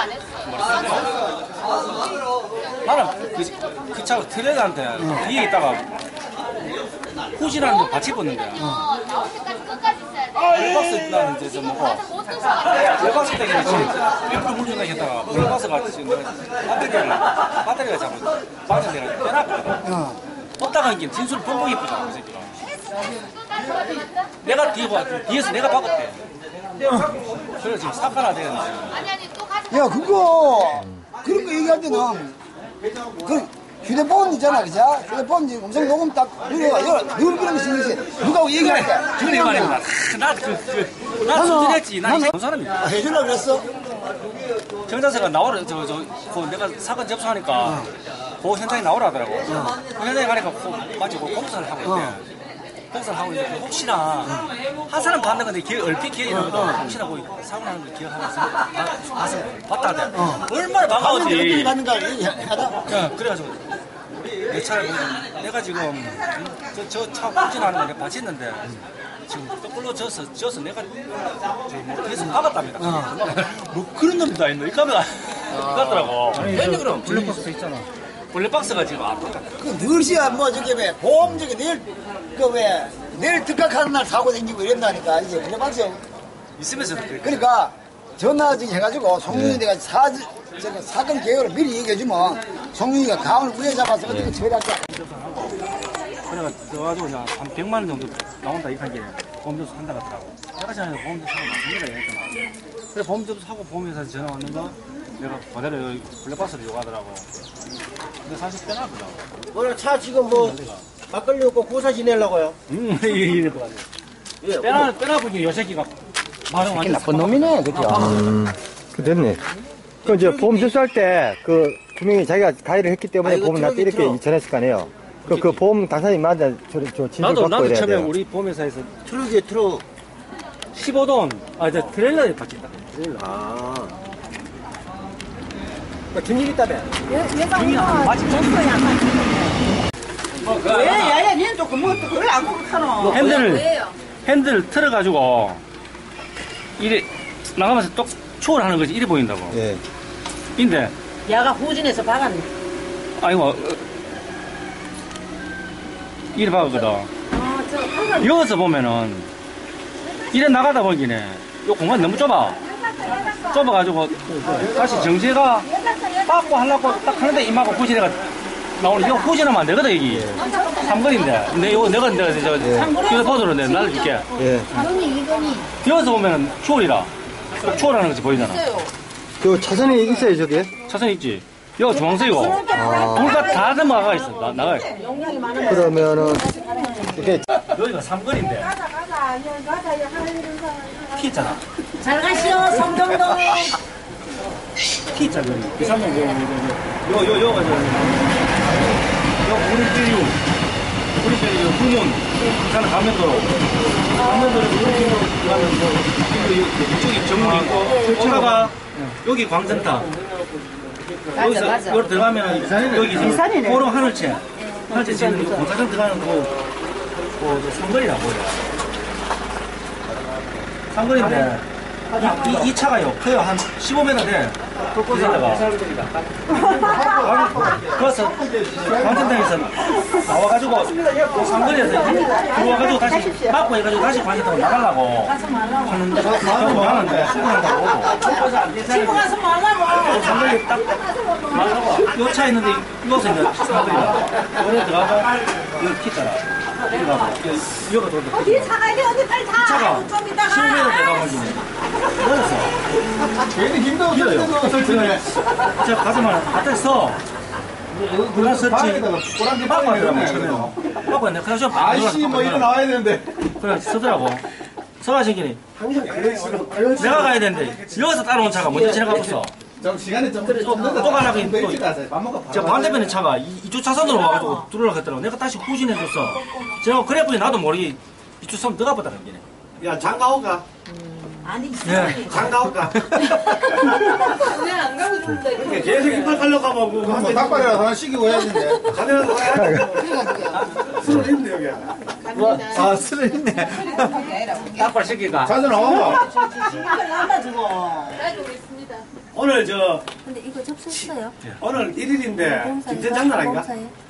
안 했어. 나는 그, 그 차가 트레일러한테 뒤에 있다가 후진하는 거 같이 붙는데. 어, 나올 때까지 끝까지 있어야 돼. 블랙박스 나는 이제 좀 드셔. 블랙박스 때문에 지금 일부러 물준다 했다가 블랙박스가 지금 내가 배터리가 배터리가 자꾸 방전되는 빼놨거든. 없다가 이게 진술 뻥뻥이 그 새끼가. 내가 뒤에 봐 뒤에서 내가 박았대. 그래서 지금 사과나 되는데 아니, 아니, 야, 그거, 그런 거 얘기할 때는, 그, 휴대폰 있잖아, 그죠? 휴대폰 이제 음성 녹음 딱, 누가, 누구 그런 거 쓰는지, 누가 얘기할 때. 그래 말입니다 나그나 수준했지 나 이제 사람이야 아, 해주려고 그랬어? 정자세가 나오라 저저 그 내가 사건 접수하니까 그 현장에 나오라 하더라고. 그 현장에 가니까 그, 마치 그 공사를 하고 있대. 공사를 하고 있는데 그 혹시나 한 사람 봤는 건데 기억 얼핏 기억이 나거든. 혹시나 그 사고 나는 거 기억하면서 가서 봤다 하대. 얼마나 반가웠지. 받는 거 얘기하다? 야, 그래가지고 내 차를 보면 내가 지금 저차 후진하는 거 내가 봤었는데 지금 거꾸로 져서 져서 내가 뒤에서 박았답니다. 뭐 그런 놈도 다 있노? 이 카메라 같더라고. 아니 그럼 블랙박스 있잖아. 블랙박스가 지금 아 그, 늘시야, 뭐, 저기, 왜, 보험, 저기, 내일, 그, 왜, 내일 특각하는 날 사고 다니고 이런다니까, 이제, 그래 봤어. 있으면서 그래. 그러니까, 전화 저기 해가지고, 송윤이 내가 사, 저기, 사건 계획을 미리 얘기해주면, 송윤이가 감을 위에 잡아서 어떻게 처리할까? 그래가 들어가지고 그냥 한 100만 원 정도 나온다 이한 게 보험료도 산다 같더라고. 내가 전에 보험료 사고 맞습니다 이랬더만. 그래 보험료도 사고 보험회사에서 전화 왔는가 내가 그대로 여기 블랙박스를 요구하더라고. 근데 사실 빼놨더라고. 오늘 차 지금 뭐 막걸리 먹고 고사 지내려고요. 음, 이래 봐. 예, 빼놔, 빼놔보니 요 새끼가 말은 완전 나쁜 놈이네, 그죠? 그 됐네. 그 이제 보험 접수할 때 그 분명히 자기가 가해를 했기 때문에 아, 이거 보험을 나한테 트럭이 이렇게 전했을 거 아니에요. 그, 그 보험 당사자님한테 저, 저 진술 나도, 받고 나도 이래야 처음에 돼요. 우리 보험회사에서 트럭이에 트럭. 15돈, 아, 저 트레일러에 바뀐다. 아. 그 준일 있다며. 왜 야야 니는 또 그뭐 그걸 안 먹잖아. 핸들을, 왜요? 핸들을 틀어 가지고, 이래, 나가면서 똑 초월하는 거지. 이래 보인다고. 예. 근데, 야가 후진해서 박았네. 아이고, 어, 이래 봐거든. 여기서 보면은, 이래 나가다 보기네, 요 공간 너무 좁아. 좁아가지고, 다시 정지가 빠고 하려고 딱 하는데 임하고 후진해가 나오는, 이거 후진하면 안 되거든, 여기. 삼거리인데. 근데 이거 내가, 내가, 저, 휴대폰으로 내가 날려줄게. 예. 여기서 보면은 추월이라. 추월하는 것이 보이잖아. 그 차선에 있어요, 저게? 차선 있지? 여기 중앙선이고. 둘다다 넘어가 있어. 나, 나가 있어. 그러면은, 이렇게 여기가 삼거리인데. 피 있잖아. 잘 가시오 성정동. 피 있잖아. 여기. 이 삼동, 요, 요, 요, 요, 요, 가 저, 요, 우리끼리, 우리끼리, 요, 구문. 저는 가면도로. 가면도로, 우리끼리 가면, 뭐, 요, 이쪽이 정문 있고, 오다가, 여기 광전탑. 여기서, 여기 들어가면, 여기, 보름 하늘채. 하늘채 지금 공사장 들어가는 거, 뭐, 보 여. 삼거리인데, 이, 이 차가요, 커요. 한 15m 돼. 그래서다가. 그래서, 관전장에서 나와가지고, 삼거리에서 이제 들어와가지고 다시, 막고 해가지고 다시 관전장으로 나가려고. 하는데, 가는데, 출근한다고 오고. 친구 가서 말라고. 삼거리 딱, 말하고, 요차 있는데, 여기서 이제 삼거리가. 여기 들어가고, 여기 kit잖아. 여기 가고, 여기, 여기가 돌다. 어디 차가 이래 어디 빨리 타. 차가 좀 15m 이따가. 내려가면 그래서 괜히 힘도 길어요. 제가 가서만. 그냥 썼지. 막고 하더라고, 처음에는. 막고 했는데, 그래서 좀 아이씨, 뭐, 이거 나와야 되는데. 그냥 쓰더라고. 서가신기니 내가 가야 되는데, 여기서 따라온 차가 먼저 지나가고 있어. 좀 시간이 좀. 또, 또 또. 밥 먹어. 저 반대편에 차가 이, 이쪽 차선으로 와가지고 들어오려고 했더라고. 내가 다시 후진해줬어. 제가 그래보니 나도 모르게 이쪽 선 들어가 보다, 그게. 야, 장가 올까? 아니 예. 장가 올까? 왜안 가고 있는데? 계속 이빨 가려고 하면 뭐, 뭐, 닭발이라도 하나 시키고 해야 되는데. 가면 가야 돼. 술을 있는데, 여기. 아, 술을 있네. 닭발 새끼가. 자주 나와봐. 신경을 남아 주고. 오늘 저, 근데 이거 접수했어요? 오늘 1일인데, 김천 장난 아닌가?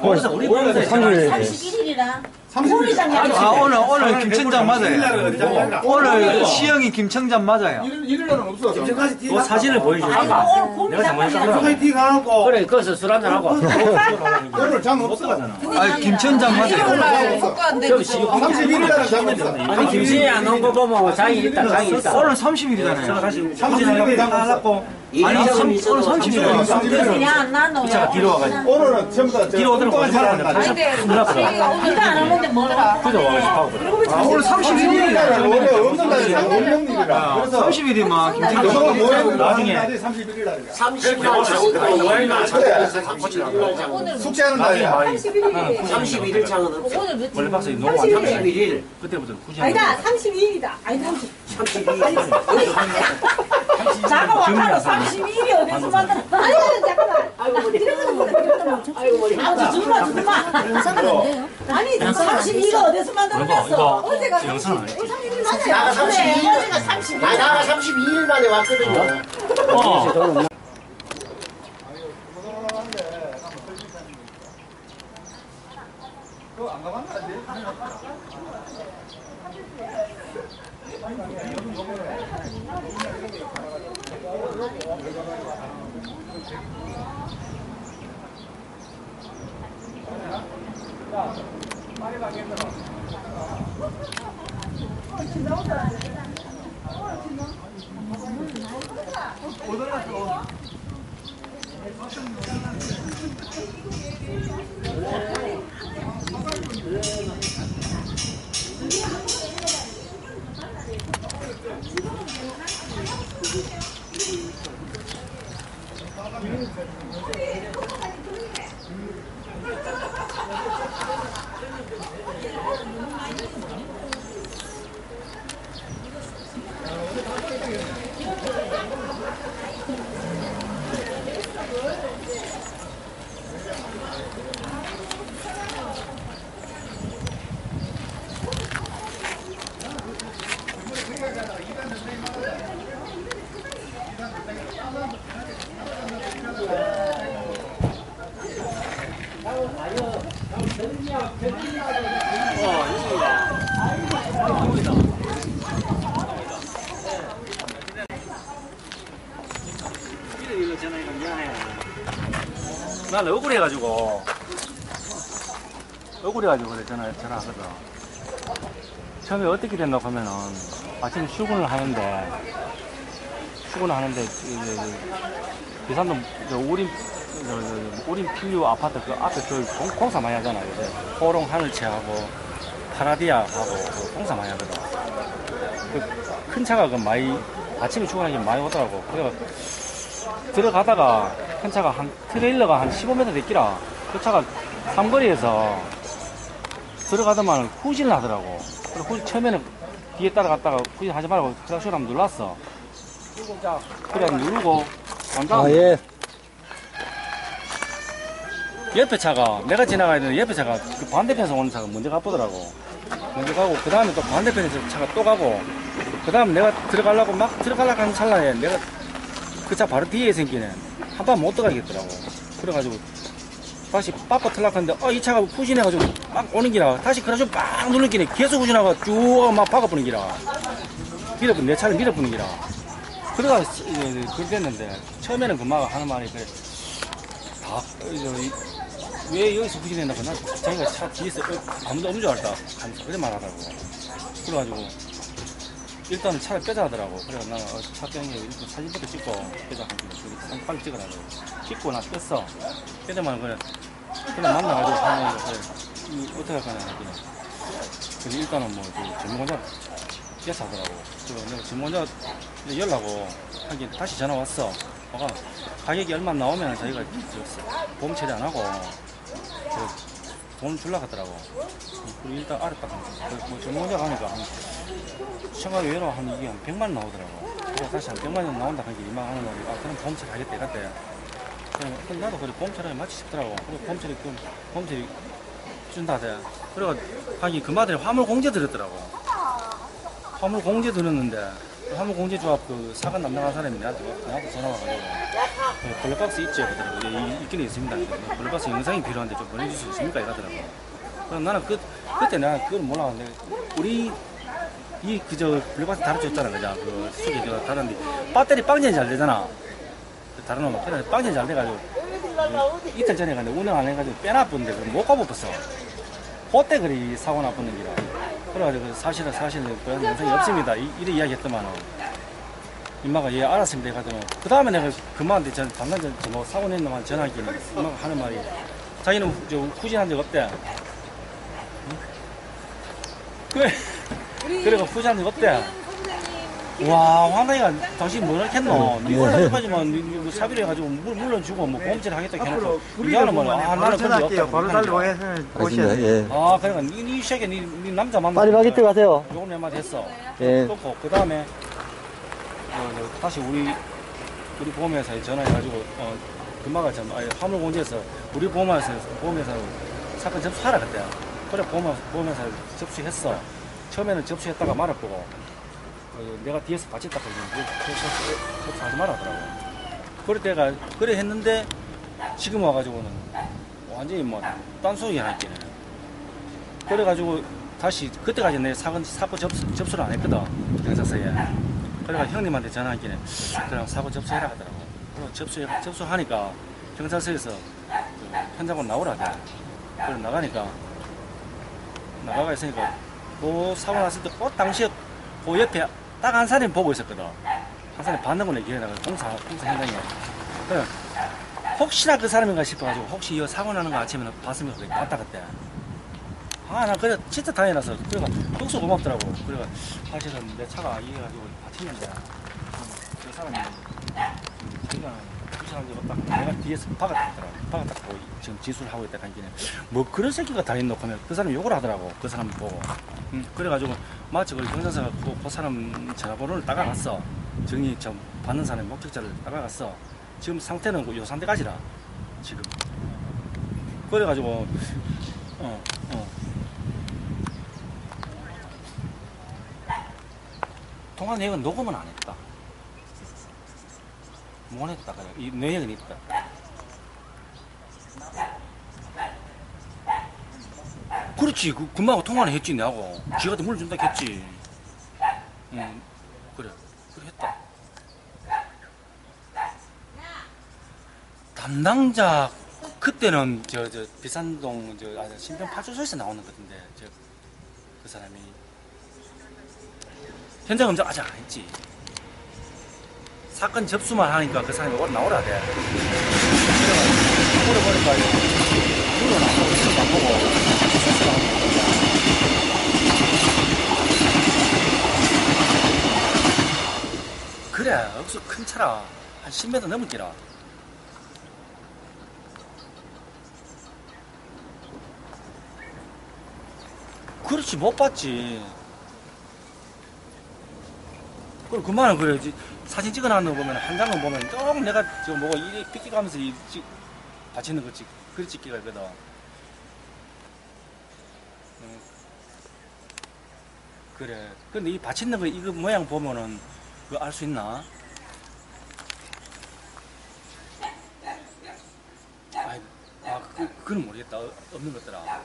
그래서 우리 3일 31일이라. 30일. 우리장이 아, 오늘, 오늘 김천장 맞아요. 오늘 시영이 김청장 맞아요. 김천까지 그 사진을 보여줘. 내가 하고. 그래, 거기서 술 한잔 하고. 오늘 장 없어. 아, 김천장 맞아요. 그럼 시 31일날 장 없어. 아니, 김신이 안 온 거 보면 장이 있다, 장이 있다. 오늘 30일이잖아요. 다시 30일에 나갔고. 아니, 삼- 오늘 30일이에요. 그냥 나노. 차가 뒤로 와가지고. 오늘은 전부 다 뒤로 오더라고. 이거 안 하는데 뭐더라. 아, 오늘 31일이에요. 원래 없는 날이 없는 일이라. 그래서 30일이면 김청장 모여는 나중에. 31일 날이야. 30일 장은 숙제하는 날이야. 31일 장은 없어. 오늘 며칠? 원래 박사 너무 안 31일. 그때부터 굳이 아니다, 32일이다. 아니다, 30. 32일. 자가 와가지고 32일이 어디서 만들었어? 아니, 잠깐만. 아이고, 머리. 아이고, 머리. 아, 주마, 주마. 영상은 안 돼요? 아니, 32가 어디서 만들었어? 어제가 영상 안 31일 맞아요. 나가 32일. 그래, 어제가 32일. 아, 나가 32일 만에 왔거든요. 어. 이거 전화해가 미안해. 난 억울해가지고. 억울해가지고 그래, 전화, 전화하거든. 처음에 어떻게 됐나 하면은, 아침에 출근을 하는데, 출근을 하는데, 저, 우림, 저, 저, 우림 필류 아파트 그 앞에 그 공, 공사 많이 하잖아요. 요새. 호롱 하늘채하고, 파라디아하고, 그 공사 많이 하거든. 그 큰 차가 그 많이, 아침에 출근하기 많이 오더라고. 그래가 들어가다가 큰 차가 한 트레일러가 한 15m 됐기라 그 차가 삼거리에서 들어가더만 후진을 하더라고. 그래 후진 처음에는 뒤에 따라갔다가 후진 하지 말고 클락션 한번 눌렀어. 그래 누르고 완전 아, 예. 옆에 차가 내가 지나가야 되는 옆에 차가 그 반대편에서 오는 차가 먼저 가보더라고. 먼저 가고 그 다음에 또 반대편에서 차가 또 가고 그 다음 내가 들어가려고 막 들어가려고 하는 찰나에 내가 그 차 바로 뒤에 생기네 한 번 못 들어가겠더라고. 그래가지고 다시 빠빠 틀락하는데 어 이 차가 후진해가지고 막 오는 기라 다시 그래가지고 막 누르는 기네 계속 후진하고 쭉막 박아보는 기라 밀어보는 내 차를 밀어보는 기라 이제 그렇게 됐는데 처음에는 그 마가 하는 말이 그래. 다 이- 왜 여기서 후진했나 보나? 자기가 차 뒤에서 어, 아무도 없는 줄 하면서 그래 말하더라고. 그래가지고 일단은 차를 빼자 하더라고. 그래서 나는 어, 차 빼는 게 일단 사진부터 찍고 빼자 사진 빨리 찍으라고. 찍고 나 뺐어. 빼자마자 그래. 그냥 만나가지고 하는 거 그래. 이 어떻게 할 거냐 그래 그래서 일단은 뭐 그 전문공자 뺐어 하더라고. 그래서 내가 전문공자 연락하고 하긴 다시 전화 왔어. 뭐가 가격이 얼마 나오면 저 보험 처리 안 하고 그돈 줄라 하더라고. 그리고 일단 그뭐 전문공자 가니까 한 생활 외로 한 이게 한 100만 원 나오더라고. 그래서 다시 한 100만 원 나온다 하니까 이만 하는 거지. 아, 그럼 보험처리 하겠다 이랬대. 그럼 나도 그래 보험처리에 맞지 싶더라고. 그래 보험처리 그럼 보험처리 준다 대. 그래가 하기 그 마들이 화물 공제 들었더라고. 화물 공제 들었는데 그 화물 공제 조합 그 사관 담당한 사람이 나한테 와- 나한테 전화 와가지고 그 블랙박스 있지 그러더라고. 있긴 있습니다. 그 블랙박스 영상이 필요한데 좀 보내줄 수 있습니까 이러더라고. 그럼 나는 그 그때 내가 그걸 몰랐는데 우리 이 그저 블랙박스 다뤄줬잖아 그죠 그 수기 그 다른데 배터리 빵전이 잘 되잖아. 그 다른 놈은 그래 빵전이 잘 돼가지고 그 이틀 전에 갔는데 운영 안 해가지고 빼놨는데 못 가봤어. 그때 그리 사고 나쁜 기라. 그래가지고 그 사실은 사실은 그 영상이 없습니다. 이, 이래 이야기했더만은 임마가 얘 알았습니다 해가지고 그 다음에 내가 그만한테 전 방금 전 뭐 사고 낸 놈한테 전화했길래 임마가 하는 말이 자기는 저 후진한 적 없대. 응? 그래. 그래가 후진한 적 없대. 와, 황당이가 당신 뭐 했노? 니가 해가지고만 사비를 해가지고 물, 물러주고 뭐 보험질 하겠다 해놓고 미안해 뭐. 아, 나는 그런 적 없다. 바로 달리고 해서 오셔야 알겠습니다. 예. 아, 그러니까 니, 니 새끼, 니, 니 남자 만나. 파리바게뜨 가세요. 요걸 내 말이 했어. 예. 그렇고, 그 다음에, 어, 저 다시 우리, 우리 보험회사에 전화해가지고, 어, 금마가 전, 아니, 화물 공제에서, 우리 보험회사, 보험회사로 사건 접수하라 그때. 그래, 보험, 보험회사 접수했어. 처음에는 접수했다가 말았고, 어, 내가 뒤에서 같이 딱 걸리면, 접수하지 말아 하더라고. 그럴 때가, 그래 했는데, 지금 와가지고는, 완전히 뭐, 딴소리 하나 있기는. 그래가지고 다시 그때까지 내 사건 사고 접수, 접수를 안 했거든 경찰서에 그래가 형님한테 전화하기는 그냥 사고 접수해라 하더라고 그리고 접수 접수하니까 경찰서에서 그 현장으로 나오라 하더라 그래 나가니까 나가가 있으니까 그 사고 났을 때 그 당시에 그 옆에 딱 한 사람이 보고 있었거든 한 사람이 받는 거내 기회다가 공사 공사 현장에 그래 혹시나 그 사람인가 싶어가지고 혹시 이 사고 나는 거 아침에 봤으면 그래 봤다 그때 아, 나 그래 진짜 다행이라서 그래가 독서 고맙더라고. 그래가 사실은 내 차가 이래가지고 다쳤는데 음, 그 사람이 제가 그 사람이 딱 내가 뒤에서 박아탔더라고. 박아탔고 지금 지수를 하고 있다 하기는 뭐 그런 새끼가 다 있노 하면 그 사람이 욕을 하더라고. 그 사람 보고. 음, 그래가지고 마치 그 경찰서가 그, 그 사람 전화번호를 따가갔어. 정리 좀 받는 사람의 목격자를 따가갔어. 지금 상태는 그요 상태까지라 지금. 그래가지고 어 어. 통화 내역은 녹음은 안 했다. 못 했다. 그래. 이 내역은 있다. 그렇지. 그, 금방 통화는 했지, 내하고. 지가 물 준다 했지. 응. 그래. 그래, 했다. 담당자, 그때는 저, 저, 비산동, 저, 아, 저 신병 파출소에서 나오는 것 같은데, 저, 그 사람이. 현장 검증 아직 안 했지. 사건 접수만 하니까 그 사람이 나오라 돼. 그래가 오래 보니까 물어 나오고 수안 보고 수술 안 보고. 억수 큰 차라 한 10m 넘을기라. 그렇지 못 봤지. 그럼 그만은 그래야지. 사진 찍어놨는 거 보면 한 장은 보면 조금 내가 저 뭐가 이리 삐끼가면서 이 찍, 받치는 거 찍, 그리 찍기가 있거든. 응. 그래. 근데 이 받치는 거 이거 모양 보면은 그거 알 수 있나? 아이, 아, 그, 그건 모르겠다. 어, 없는 것더라. 아,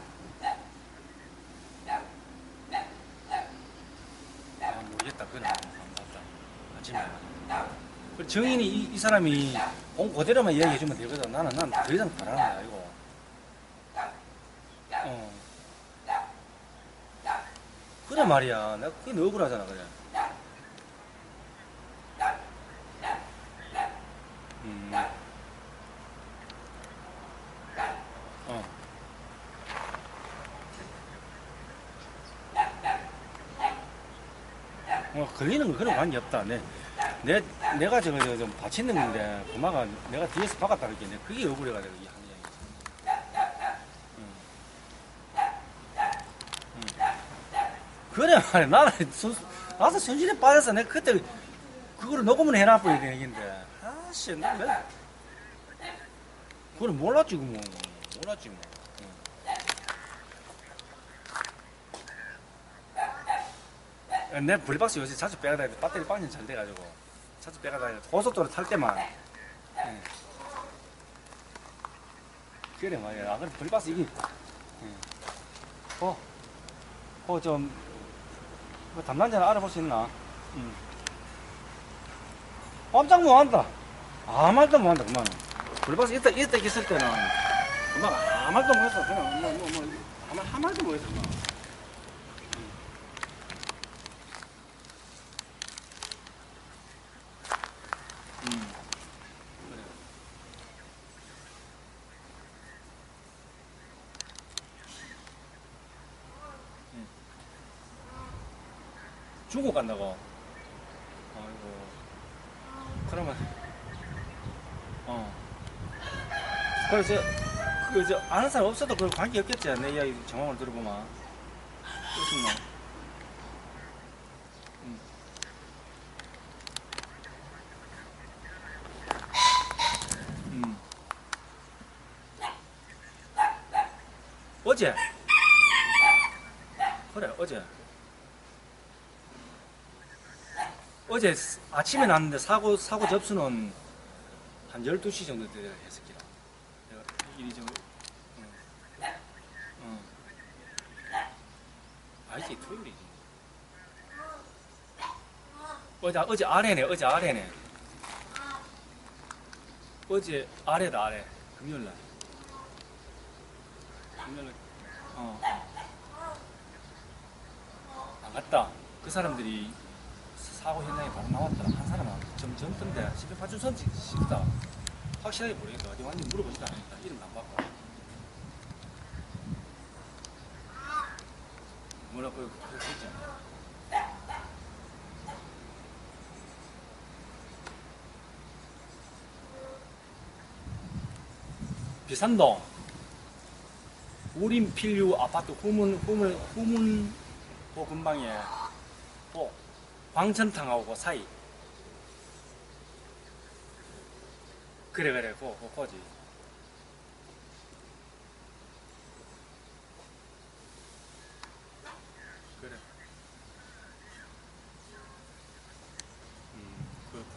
모르겠다. 그건 안 봤다. 아침에. 그 정인이 이, 이 사람이 온 그대로만 이야기해주면 되거든. 나는 난더 이상 바라는 거야, 이거. 어. 그래 말이야. 내가 그게 너 억울하잖아, 그래. 음. 걸리는 거 그런 관계 없다. 내, 내, 내가 저거 저, 좀 다치는 건데, 그마가 내가 뒤에서 박았다 그랬게 그게 억울해가 지고 이 하는 얘기. 그래 말이야. 나는 순, 나도 순진에 빠져서 내가 그때 그거를 녹음을 해놔버린 얘기인데. 아씨, 나 왜. 그걸 몰랐지, 그 뭐. 몰랐지, 뭐. 응. 내 블리박스 요새 자주 빼가 다니고 배터리 빵이 잘 돼가지고 자주 빼가 다니고 고속도로 탈 때만 예. 그래 말이야 아 그래 블리박스 이게 예. 어? 어좀 뭐 담당자는 알아볼 수 있나? 응. 깜짝 못한다 아무 말도 못한다 그만 블리박스 이때 이때 있을 때는 그만 아무 말도 못했어 그냥 뭐 뭐 뭐 아무 한 말도 못했어 그만. 음. 그래. 음. 중국 간다고? 아이고. 그러면, 어. 그래서, 그, 저, 아는 사람 없어도 그 관계 없겠지. 내 이야기 정황을 들어보면. 그렇겠나? 음. 음. 어제? 그래 어제. 어제 스- 아침에 났는데 사고 사고 접수는 한 12시 정도 되어 했었기라. 일이 좀 응. 응. 아니지 토요일이지. 어제 어제 아래네 어제 아래네. 어제 아래다 아래. 금요일날. 금요일날 어, 어. 안 갔다. 그 사람들이 사고 현장에 바로 나왔더라. 한 사람은 좀 젊던데 집에 파출선 싶다. 확실하게 모르겠다 어디 왔는지 물어보지도 않았다 이름 안 바꿔. 뭐라고 그렇게 했잖아 비산동 우림 필류 아파트 후문 후문 후문호 근방에 또 광천탕하고 그 사이. 그래 그래 그, 그 거지 그래 음 그렇다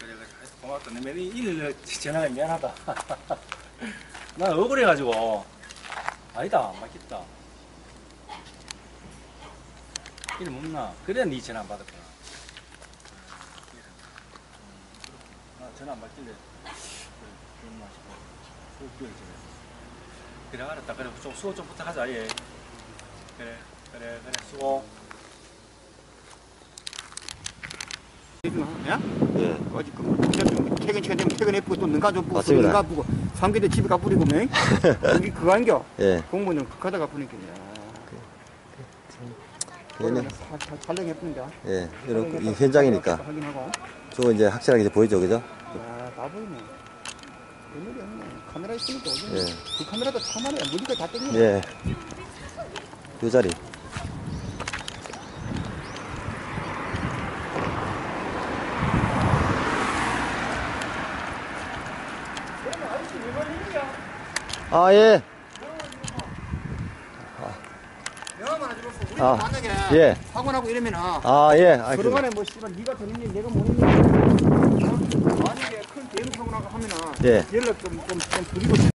그래 그래 매일 일을 전화해 미안하다. 나 억울해가지고. 아니다 맞겠다. 일 못나? 그래 네 전화 안 받았구나. 음, 나 전화 안 받길래. 그래 그랬나 싶어 그래. 그래 그래 알았다 그래 좀 수고 좀 부탁하자 예. 그래 그래 그래. 수고. 야? 예. 어디 그 퇴근 시간 되면 퇴근해보고 또 능가 좀 보고 맞습니다. 능가 보고 삼계대 집에 가버리고 맹 여기 그거 안겨 예. 공무원은 가다가 보니까 얘는, 촬영해보는데 예. 이런, 이 현장이니까. 확인하고 저거 이제 확실하게 이제 보이죠, 그죠? 야, 다 보이네. 웬일이 없네. 카메라 있으니까 어디 예. 그 카메라도 참하네. 무리가 다 땡기네. 예. 요 자리. 아, 예. 우리 아, 만약에 예. 나고 이러면 아, 예. 아, 그, 그동안에 뭐 씨발 네가 전인지 내가 모르니 만약에 큰 대형 사고 나고 하면은 예. 연락 좀좀 좀 드리고